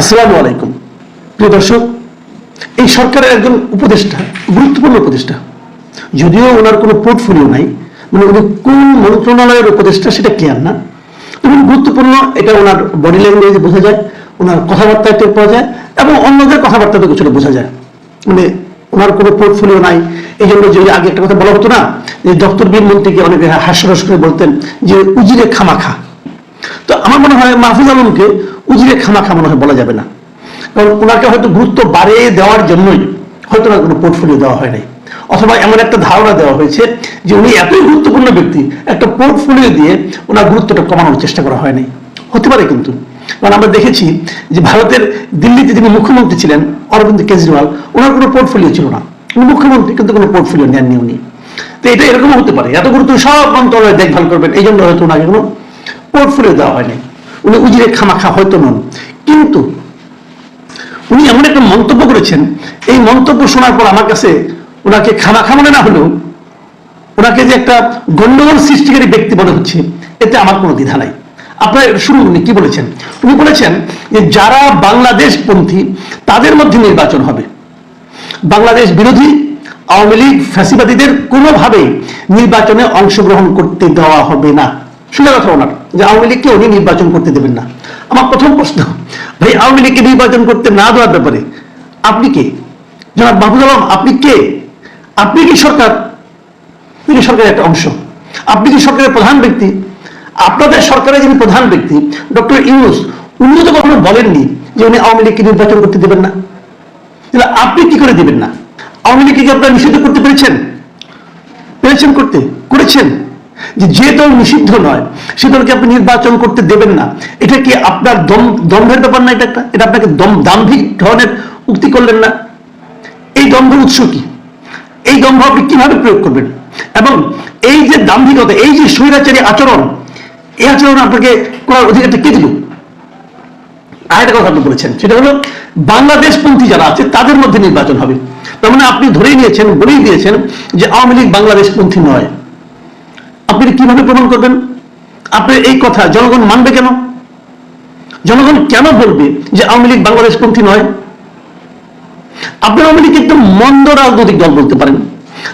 আসসালামু আলাইকুম। প্রিয় দর্শক, এই সরকারের একজন উপদেষ্টা, গুরুত্বপূর্ণ উপদেষ্টা, যদিও ওনার কোনো পোর্টফোলিও নাই মানে উনি কোন মন্ত্রণালয়ের উপদেষ্টা সেটা ক্লিয়ার না। এবং গুরুত্বপূর্ণ, এটা ওনার বডি ল্যাঙ্গুয়েজে বোঝা যায়, ওনার কথাবার্তায় টের পাওয়া যায়, এবং অন্যদের কথাবার্তাতে কিছুটা বোঝা যায়। মানে ওনার কোনো পোর্টফোলিও নাই এই জন্য যে আগে একটা কথা বলা হতো না, যে দপ্তর বীর মন্ত্রীকে অনেকে হাস্যরস করে বলতেন যে, উজিরে খামাখা। তো আমার মনে হয় মাহফুজ আলমকে উজিরে খামাখা মনে হয় বলা যাবে না। কারণ ওনাকে হয়তো গুরুত্ব বাড়িয়ে দেওয়ার জন্যই হয়তো না কোনো পোর্টফোলিও দেওয়া হয় নাই। অথবা এমন একটা ধারণা দেওয়া হয়েছে যে উনি এতই গুরুত্বপূর্ণ ব্যক্তি, একটা পোর্টফোলিও দিয়ে ওনার গুরুত্বটা কমানোর চেষ্টা করা হয়নি। হতে পারে কিন্তু। কারণ আমরা দেখেছি যে ভারতের দিল্লিতে যিনি মুখ্যমন্ত্রী ছিলেন, অরবিন্দ কেজরিওয়াল, ওনার কোনো পোর্টফোলিও ছিল না। উনি মুখ্যমন্ত্রী, কিন্তু কোনো পোর্টফোলিও নেননি উনি। তো এটা এরকম হতে পারে। এত গুরুত্ব সব মন্ত্রণালয় দেখভাল করবেন এই জন্য হয়তো ওনাকে কোনো পোর্টফোলিও দেওয়া হয়নি। উনি উজিরে খামাখা, হয়তো নন। কিন্তু উনি এমন একটা মন্তব্য করেছেন, এই মন্তব্য শোনার পর আমার কাছে ওনাকে খামাখা মনে না হলেও ওনাকে যে একটা গন্ডগোল সৃষ্টিকারী ব্যক্তি মনে হচ্ছে, এতে আমার কোনো দ্বিধা নাই। আপনার শুনুন উনি কি বলেছেন। উনি বলেছেন যে যারা বাংলাদেশ পন্থী তাদের মধ্যে নির্বাচন হবে। বাংলাদেশ বিরোধী, আওয়ামী লীগ, ফ্যাসিবাদীদের কোনোভাবেই নির্বাচনে অংশগ্রহণ করতে দেওয়া হবে না। শুনে কথা ওনার। যে আওয়ামী লীগকে উনি নির্বাচন করতে দেবেন না। আমার প্রথম প্রশ্ন, ভাই, আওয়ামী লীগকে নির্বাচন করতে না দেওয়ার ব্যাপারে আপনি কে? জনাব মাহবুব আলম, আপনি কে? আপনি কি সরকার? কি সরকারের একটা অংশ? আপনি কি সরকারের প্রধান ব্যক্তি? আপনাদের সরকারের যিনি প্রধান ব্যক্তি, ডক্টর ইউনুস, উনিও তো কখনো বলেননি যে উনি আওয়ামী লীগকে নির্বাচন করতে দেবেন না। তাহলে আপনি কি করে দিবেন না? আওয়ামী লীগকে কি আপনারা নিষিদ্ধ করতে পেরেছেন? পেরেছেন করতে? করেছেন? যে যে দল নিষিদ্ধ নয়, সে দলকে আপনি নির্বাচন করতে দেবেন না। এটা কি আপনার দম, দম্ভের ব্যাপার না এটা একটা? এটা আপনাকে দম, দাম্ভিক ধরনের উক্তি করলেন না? এই দম্ভের উৎস কি? এই দম্ভ আপনি কীভাবে প্রয়োগ করবেন? এবং এই যে দাম্ভিকতা, এই যে স্বৈরাচারী আচরণ, এই আচরণ আপনাকে করার অধিকারটা কে দিল? আরেকটা কথা আপনি বলেছেন, সেটা হলো বাংলাদেশপন্থী যারা আছে, তাদের মধ্যে নির্বাচন হবে। তার মানে আপনি ধরেই নিয়েছেন, বলেই দিয়েছেন যে আওয়ামী লীগ বাংলাদেশপন্থী নয়। আপনি কীভাবে প্রমাণ করবেন? আপনার এই কথা জনগণ মানবে কেন? জনগণ কেন বলবে যে আওয়ামী লীগ বাংলাদেশপন্থী নয়? আপনি আওয়ামী লীগ একদম মন্দ রাজনৈতিক দল বলতে পারেন।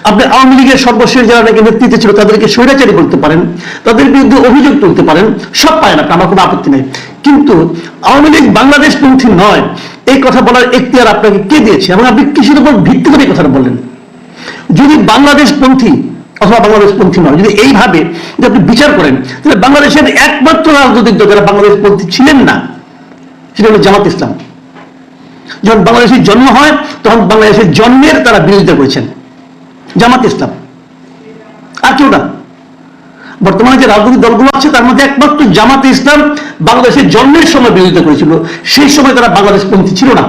আপনি আওয়ামী লীগের সর্বশেষ যারা নাকি নেতৃত্বে ছিল, তাদেরকে স্বৈরাচারী বলতে পারেন। তাদের বিরুদ্ধে অভিযোগ তুলতে পারেন। সব পায় না আমার কোনো আপত্তি নেই। কিন্তু আওয়ামী লীগ বাংলাদেশ পন্থী নয়, এই কথা বলার এখতিয়ার আপনাকে কে দিয়েছে? এবং আপনি কিসের উপর ভিত্তি করে এই কথাটা বললেন? যদি বাংলাদেশ পন্থী অথবা বাংলাদেশ পন্থী নয়। যদি এইভাবে যদি আপনি বিচার করেন, তাহলে বাংলাদেশের একমাত্র রাজনৈতিক দল যারা বাংলাদেশ পন্থী ছিলেন না, সেটা হলো জামাত ইসলাম। যখন বাংলাদেশের জন্ম হয়, তখন বাংলাদেশের জন্মের তারা বিরোধিতা করেছেন। জামাত ইসলাম। আর কেউ না। বর্তমানে যে রাজনৈতিক দলগুলো আছে, তার মধ্যে একমাত্র জামাত ইসলাম বাংলাদেশের জন্মের সময় বিরোধিতা করেছিল। সেই সময় তারা বাংলাদেশ পন্থী ছিল না।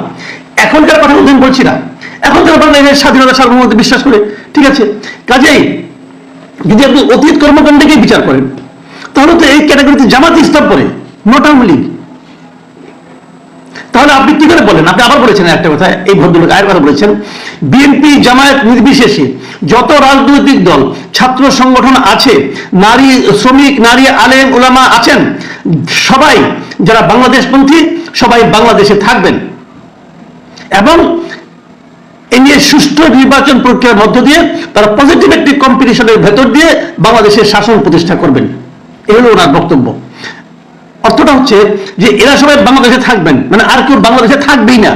এখনকার কথা বলছি না। এখন তারা বাংলাদেশের স্বাধীনতা সার্বভৌমত্ব বিশ্বাস করে। ঠিক আছে? কাজেই যদি আপনি অতীত কর্মকাণ্ডকে বিচার করেন, তাহলে তো এই ক্যাটাগরিতে জামাত ইসলাম পড়ে, নট আওয়ামী তাহলে আপনি কি করে বলেন? আপনি আবার বলেছেন একটা কথা, এই ভদ্রলোক আয়ের কথা বলেছেন। বিএনপি জামায়াত নির্বিশেষে যত রাজনৈতিক দল, ছাত্র সংগঠন আছে, নারী শ্রমিক, নারী আলেম ওলামা আছেন, সবাই যারা বাংলাদেশপন্থী, সবাই বাংলাদেশে থাকবেন। এবং এ নিয়ে সুষ্ঠু নির্বাচন প্রক্রিয়ার মধ্য দিয়ে তারা পজিটিভ একটি কম্পিটিশনের ভেতর দিয়ে বাংলাদেশের শাসন প্রতিষ্ঠা করবেন। এই হলো ওনার বক্তব্য। অর্থটা হচ্ছে যে এরা সবাই বাংলাদেশে থাকবেন মানে আর কেউ বাংলাদেশে থাকবেই না।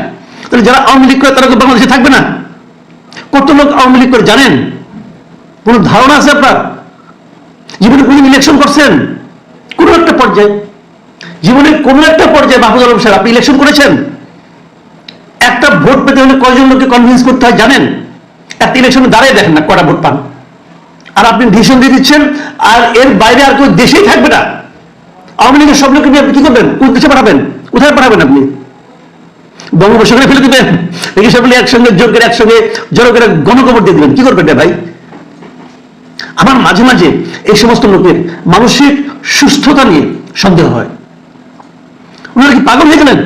তাহলে যারা আওয়ামী লীগ করে, তারা কেউ বাংলাদেশে থাকবে না? কত লোক আওয়ামী লীগ করে জানেন? কোন ধারণা আছে আপনার? জীবনে কোন ইলেকশন করছেন? কোন একটা পর্যায়ে। জীবনে কোন একটা পর্যায়ে মাহফুজ আলম সাহেব, আপনি ইলেকশন করেছেন? একটা ভোট পেতে হলে কয়জন লোককে কনভিন্স করতে হয় জানেন? একটা ইলেকশনে দাঁড়িয়ে দেখেন না কটা ভোট পান। আর আপনি ডিসিশন দিয়ে দিচ্ছেন, আর এর বাইরে আর কেউ দেশেই থাকবে না। আওয়ামী লীগের সব লোককে নিয়ে আপনি কি করবেন? কোন দেশে পাঠাবেন? কোথায় পাঠাবেন আপনি? বঙ্গোপসাগরে ফেলে দিবেন। নাকি সব একসঙ্গে জোর করে একসঙ্গে জোর করে গণকবর দিয়ে দিবেন। কি করবেন রে ভাই? আমার মাঝে মাঝে এই সমস্ত লোকের মানসিক সুস্থতা নিয়ে সন্দেহ হয়। ওনারা কি পাগল হয়ে গেলেন?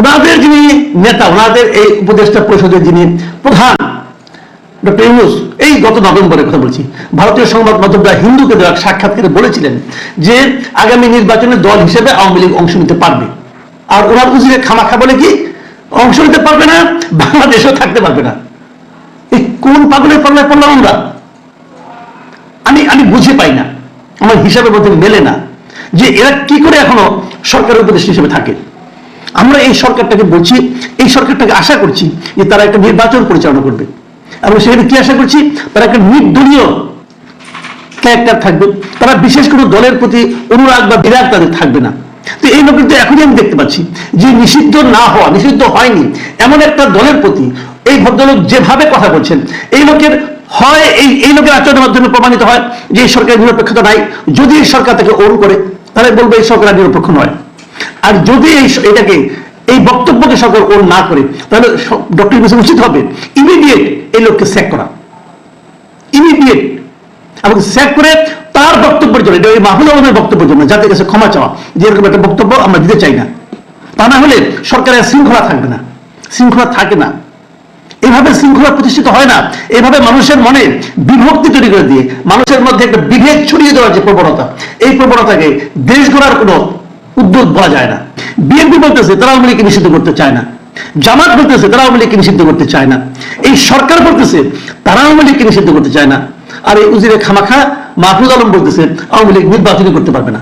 ওনাদের যিনি নেতা, ওনাদের এই উপদেষ্টা পরিষদের যিনি প্রধান, ডক্টর ইউনুস, এই গত নভেম্বরের কথা বলছি। ভারতীয় সংবাদ মাধ্যমটা হিন্দুকে দেওয়া সাক্ষাৎকারে বলেছিলেন যে আগামী নির্বাচনে দল হিসেবে আওয়ামী লীগ অংশ নিতে পারবে। আর ওনার উজিরে খামাখা বলে কি? অংশ নিতে পারবে না, বাংলাদেশেও থাকতে পারবে না। এই কোন পাগলের পাল্লায় পড়লাম আমরা? আমি আমি বুঝে পাই না। আমার হিসাবের মধ্যে মেলে না যে এরা কি করে এখনও সরকারের উপদেষ্টা হিসেবে থাকে। আমরা এই সরকারটাকে বলছি, এই সরকারটাকে আশা করছি যে তারা একটা নির্বাচন পরিচালনা করবে। এবং সেখানে কি আশা করছি? তারা একটা নির্দলীয় ক্যারেক্টার থাকবে। তারা বিশেষ কোনো দলের প্রতি অনুরাগ বা বিরাগ তাদের থাকবে না। তো এই লোকের তো এখনই আমি দেখতে পাচ্ছি যে নিষিদ্ধ না হওয়া, নিষিদ্ধ হয়নি, এমন একটা দলের প্রতি এই ভদ্রলোক যেভাবে কথা বলছেন, এই লোকের হয় এই এই লোকের আচরণের মাধ্যমে প্রমাণিত হয় যে এই সরকারের নিরপেক্ষতা নাই। যদি এই সরকার তাকে ওন করে, তাহলে বলবে এই সরকার নিরপেক্ষ নয়। আর যদি এই এটাকে, এই বক্তব্যকে সরকার ওন না করে, তাহলে ডক্টর ইউনুসের উচিত হবে ইমিডিয়েট এই লোককে স্যাক করা। ইমিডিয়েট এবং স্যাক করে তার বক্তব্যের জন্য, এটা ওই মাহবুল আলমের বক্তব্যের জন্য, যাতে কাছে ক্ষমা চাওয়া, যে এরকম একটা বক্তব্য আমরা দিতে চাই না। তা না হলে সরকারের শৃঙ্খলা থাকবে না, শৃঙ্খলা থাকে না। এভাবে শৃঙ্খলা প্রতিষ্ঠিত হয় না। এভাবে মানুষের মনে বিভক্তি তৈরি করে দিয়ে, মানুষের মধ্যে একটা বিভেদ ছড়িয়ে দেওয়ার যে প্রবণতা, এই প্রবণতাকে দেশ গড়ার কোনো উদ্যোগ বলা যায় না। বিএনপি বলতেছে, তারা আওয়ামী লীগকে নিষিদ্ধ করতে চায় না। জামাত বলতেছে, তারা আওয়ামী লীগকে নিষিদ্ধ করতে চায় না। এই সরকার বলতেছে, তারা আওয়ামী লীগকে নিষিদ্ধ করতে চায় না। আর এই উজিরে খামাখা মাহফুজ আলম বলতেছে, আওয়ামী লীগ নির্বাচনই করতে পারবে না।